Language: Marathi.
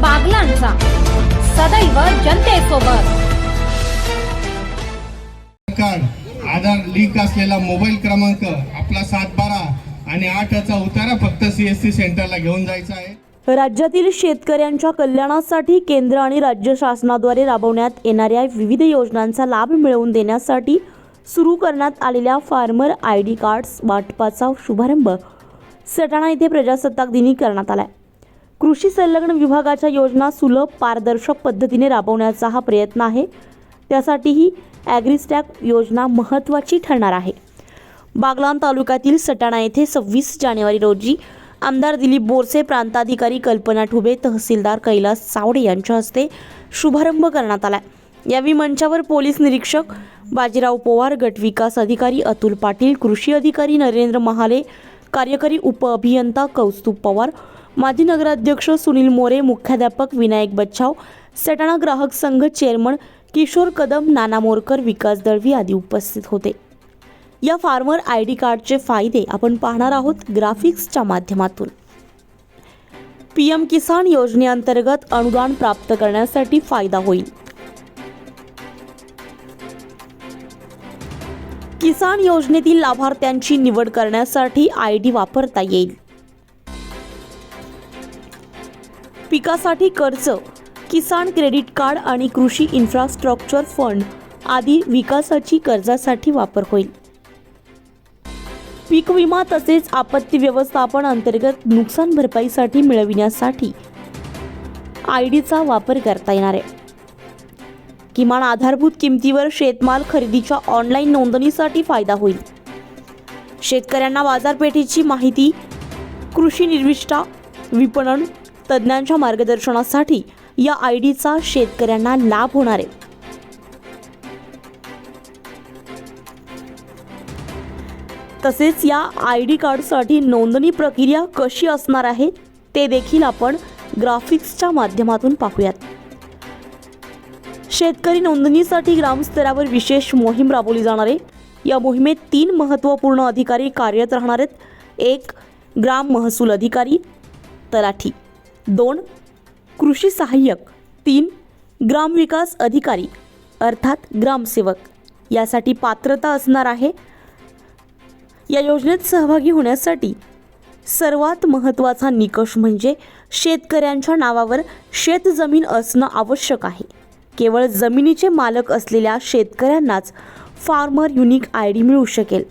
बागलांचा. सदैव जनतेसोबत. कार्ड आधार लिंक असलेला मोबाईल क्रमांक आपला सात बारा आणि आठचा उतारा फक्त सीएससी सेंटरला घेऊन जायचा आहे. राज्यातील शेतकऱ्यांच्या कल्याणासाठी केंद्र आणि राज्य शासनाद्वारे राबवण्यात येणाऱ्या विविध योजनांचा लाभ मिळवून देण्यासाठी सुरू करण्यात आलेल्या फार्मर आय डी कार्ड्स वाटपाचा शुभारंभ. सटाणा येथे प्रजासत्ताक दिनी करण्यात आलाय. कृषी संलग्न विभागाच्या योजना सुलभ पारदर्शक पद्धतीने राबवण्याचा हा प्रयत्न आहे. त्यासाठीही ॲग्रिस्टॅक योजना महत्त्वाची ठरणार आहे. बागलाण तालुक्यातील सटाणा येथे सव्वीस जानेवारी रोजी आमदार दिलीप बोरसे प्रांताधिकारी कल्पना ठुबे तहसीलदार कैलास सावडे यांच्या हस्ते शुभारंभ करण्यात आला यावेळी मंचावर पोलीस निरीक्षक बाजीराव पवार गटविकास अधिकारी अतुल पाटील कृषी अधिकारी नरेंद्र महाले कार्यकारी उपअभियंता कौस्तुभ पवार माजी नगराध्यक्ष सुनील मोरे मुख्याध्यापक विनायक बच्छाव सटाणा ग्राहक संघ चेअरमन किशोर कदम नाना मोरकर विकास दळवी आदी उपस्थित होते. या फार्मर आय डी कार्डचे फायदे आपण पाहणार आहोत ग्राफिक्सच्या माध्यमातून. पी एम किसान योजनेअंतर्गत अनुदान प्राप्त करण्यासाठी फायदा होईल. किसान योजनेतील लाभार्थ्यांची निवड करण्यासाठी आय डी वापरता येईल. पिकासाठी कर्ज किसान क्रेडिट कार्ड आणि कृषी इन्फ्रास्ट्रक्चर फंड आदी विकासाची कर्जासाठी वापर होईल. पीक विमा तसेच आपत्ती व्यवस्थापन अंतर्गत नुकसान भरपाईसाठी मिळविण्यासाठी आय डीचा वापर करता येणार आहे. किमान आधारभूत किमतीवर शेतमाल खरेदीच्या ऑनलाईन नोंदणीसाठी फायदा होईल. शेतकऱ्यांना बाजारपेठेची माहिती कृषी निर्विष्ठा विपणन तज्ज्ञांच्या मार्गदर्शनासाठी या आय डीचा शेतकऱ्यांना लाभ होणार आहे. तसेच या आय डी कार्डसाठी नोंदणी प्रक्रिया कशी असणार आहे ते देखील आपण ग्राफिक्सच्या माध्यमातून पाहूयात. शेतकरी नोंदणीसाठी ग्रामस्तरावर विशेष मोहीम राबवली जाणार आहे. या मोहिमेत तीन महत्त्वपूर्ण अधिकारी कार्यरत राहणार आहेत. एक ग्राम महसूल अधिकारी तलाठी. दोन कृषी सहाय्यक. तीन ग्रामविकास अधिकारी अर्थात ग्रामसेवक यासाठी पात्रता असणार आहे. या योजनेत सहभागी होण्यासाठी सर्वात महत्त्वाचा निकष म्हणजे शेतकऱ्यांच्या नावावर शेतजमीन असणं आवश्यक आहे. केवळ जमिनीचे मालक असलेल्या शेतकऱ्यांनाच फार्मर युनिक आय डी मिळू शकेल.